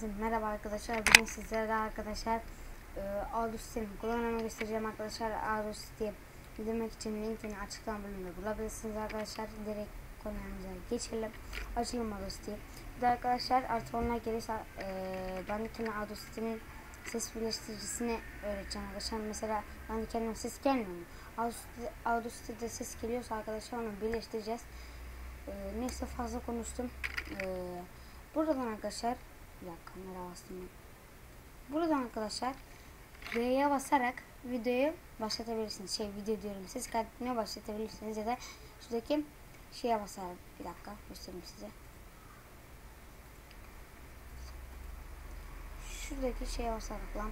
Hepinizin merhaba arkadaşlar. Bugün sizlere arkadaşlar e, Audacity kullanımı göstereceğim arkadaşlar. Audacity demek için linkini açıklama bölümünde bulabilirsiniz arkadaşlar. Direkt konumuza geçelim. Açalım Audacity'yi. Bir de arkadaşlar artık onlar gelirse e, ben de kendi Audacity'nin ses birleştiricisini öğreteceğim arkadaşlar. Mesela ben de kendim ses gelmiyor mu? Audacity, Audacity'de ses geliyorsa arkadaşlar onu birleştireceğiz. E, neyse fazla konuştum. Eee Buradan arkadaşlar bir dakika kamera bastım. Buradan arkadaşlar V'ye basarak videoyu başlatabilirsiniz. Şey video diyorum. Siz kaydetmeye başlatabilirsiniz ya da şuradaki şeye basarak bir dakika göstereyim size. Şuradaki şeye basarak lan.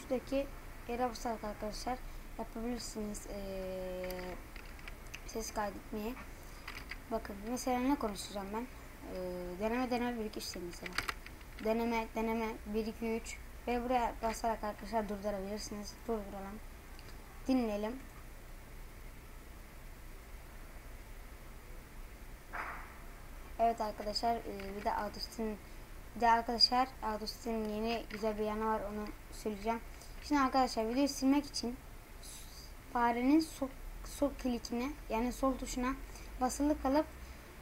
Şuradaki yere basarak arkadaşlar yapabilirsiniz ee, ses kaydetmeyi. Bakın mesela ne konuşacağım ben? Ee, deneme deneme 1 2 3 mesela. Deneme deneme 1 2 3 ve buraya basarak arkadaşlar durdurabilirsiniz. Durduralım. Dinleyelim. Evet arkadaşlar e, bir de Audustin bir de arkadaşlar Audustin'in yeni güzel bir yanı var onu söyleyeceğim. Şimdi arkadaşlar videoyu silmek için farenin sol, sol klikine yani sol tuşuna basılı kalıp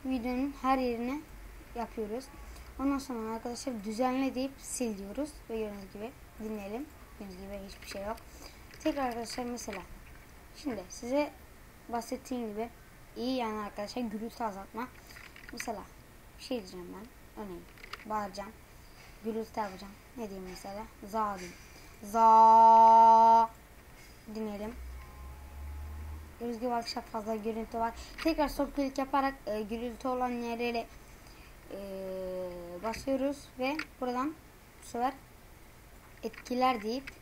videonun her yerine yapıyoruz. Ondan sonra arkadaşlar düzenle deyip sil diyoruz. Ve gördüğünüz gibi dinleyelim. Gördüğünüz gibi hiçbir şey yok. Tekrar arkadaşlar mesela şimdi size bahsettiğim gibi iyi yani arkadaşlar gürültü azaltma. Mesela bir şey diyeceğim ben. Örneğin bağıracağım. Gürültü yapacağım. Ne diyeyim mesela? Za diyeyim. Za dinleyelim. Gibi arkadaşlar fazla gürültü var. Tekrar sol klik yaparak e, gürültü olan yerlere e, basıyoruz ve buradan bu sefer etkiler deyip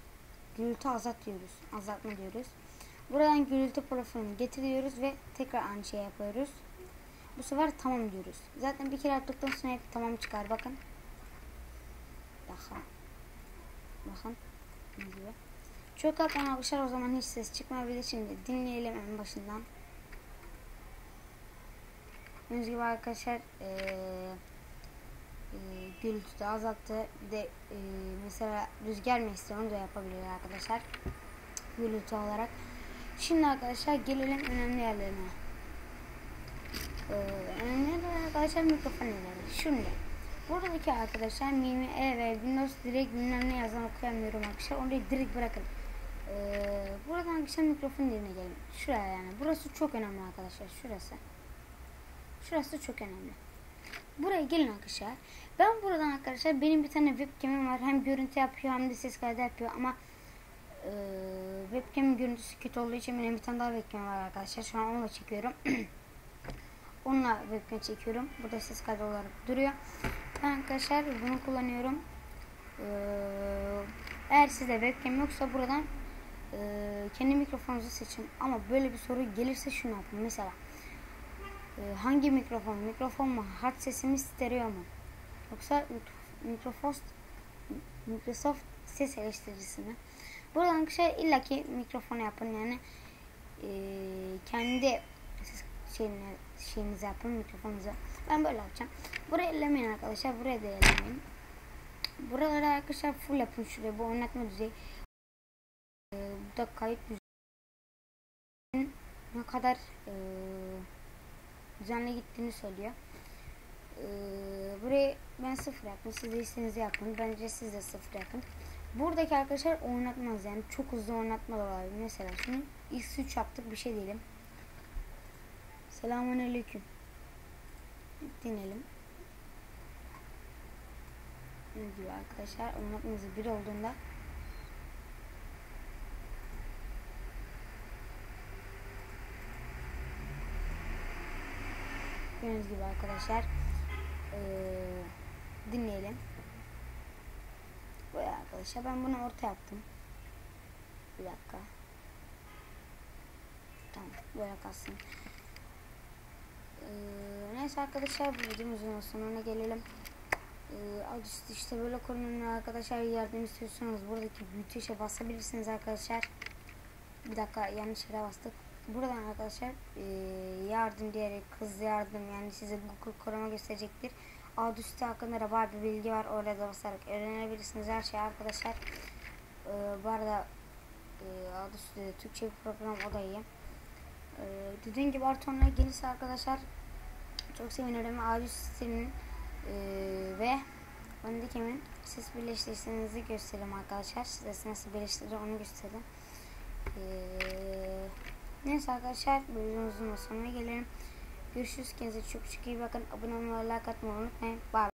gürültü azalt diyoruz. Azaltma diyoruz. Buradan gürültü profilini getiriyoruz ve tekrar aynı şey yapıyoruz. Bu sefer tamam diyoruz. Zaten bir kere yaptıktan sonra hep tamam çıkar. Bakın. Bakın. Bakın. Çok atlan arkadaşlar o zaman hiç ses çıkmayabilir. Şimdi dinleyelim en başından. Gördüğünüz gibi arkadaşlar ee, e, gürültü de azalttı. Bir de e, mesela rüzgar mesleği onu da yapabilir arkadaşlar. Gürültü olarak. Şimdi arkadaşlar gelelim önemli yerlerine. Ee, önemli yerler arkadaşlar mikrofon yerleri. Şimdi buradaki arkadaşlar Mimi E ve Windows direkt bilmem ne yazan okuyamıyorum arkadaşlar. Onu direkt bırakın. Ee, buradan arkadaşlar mikrofon yerine gelin. Şuraya yani. Burası çok önemli arkadaşlar. Şurası. Şurası çok önemli. Buraya gelin arkadaşlar. Ben buradan arkadaşlar benim bir tane webcam'im var. Hem görüntü yapıyor hem de ses kaydı yapıyor ama e, webcam'in görüntüsü kötü olduğu için benim bir tane daha webcam var arkadaşlar. Şu an onunla çekiyorum. onunla webcam çekiyorum. Burada ses kaydı olarak duruyor. Ben arkadaşlar bunu kullanıyorum. Ee, eğer sizde webcam yoksa buradan e, kendi mikrofonunuzu seçin. Ama böyle bir soru gelirse şunu yapın. Mesela e, hangi mikrofon? Mikrofon mu? Hard sesi mi? Stereo mu? Yoksa Microsoft Microsoft ses eleştiricisi mi? Buradan arkadaşlar illaki mikrofonu yapın yani e, kendi şeyini, şeyinizi yapın mikrofonunuzu. Ben böyle yapacağım. Buraya ellemeyin arkadaşlar. Buraya da ellemeyin. Buralara arkadaşlar full yapın şuraya. Bu oynatma düzeyi. E, bu da kayıt düzeyi. Ne kadar e, düzenli gittiğini söylüyor. Ee, burayı ben sıfır yaptım. Siz de istediğinizi yapın. Bence siz de sıfır yapın. Buradaki arkadaşlar oynatmaz yani. Çok hızlı oynatma da var. Mesela şunu x3 yaptık bir şey diyelim. Selamun aleyküm. Dinleyelim. Ne diyor arkadaşlar? Oynatmazı bir olduğunda Gördüğünüz gibi arkadaşlar ee, dinleyelim. Böyle arkadaşlar ben bunu orta yaptım. Bir dakika. Tamam böyle kalsın. Ee, neyse arkadaşlar bu videomuzun sonuna gelelim. Ee, işte böyle konunun arkadaşlar yardım istiyorsanız buradaki büyütüşe basabilirsiniz arkadaşlar. Bir dakika yanlış yere bastık buradan arkadaşlar e, yardım diyerek hızlı yardım yani size Google koruma gösterecektir. Audüstü hakkında da bir bilgi var. Orada basarak öğrenebilirsiniz her şeyi arkadaşlar. Ee, bu arada e, Audüstü Türkçe bir program o da. Ee, dediğim gibi Arton'a gelirse arkadaşlar çok sevinirim. Audüstü'nün e, ve Bandicam'in ses birleştirdiğinizi göstereyim arkadaşlar. Size nasıl birleştirir onu göstereyim. Ee, neyse arkadaşlar videomuzun da sonuna gelelim. Görüşürüz. Kendinize çok çok iyi bakın. Abone olmayı, like atmayı unutmayın. Bye.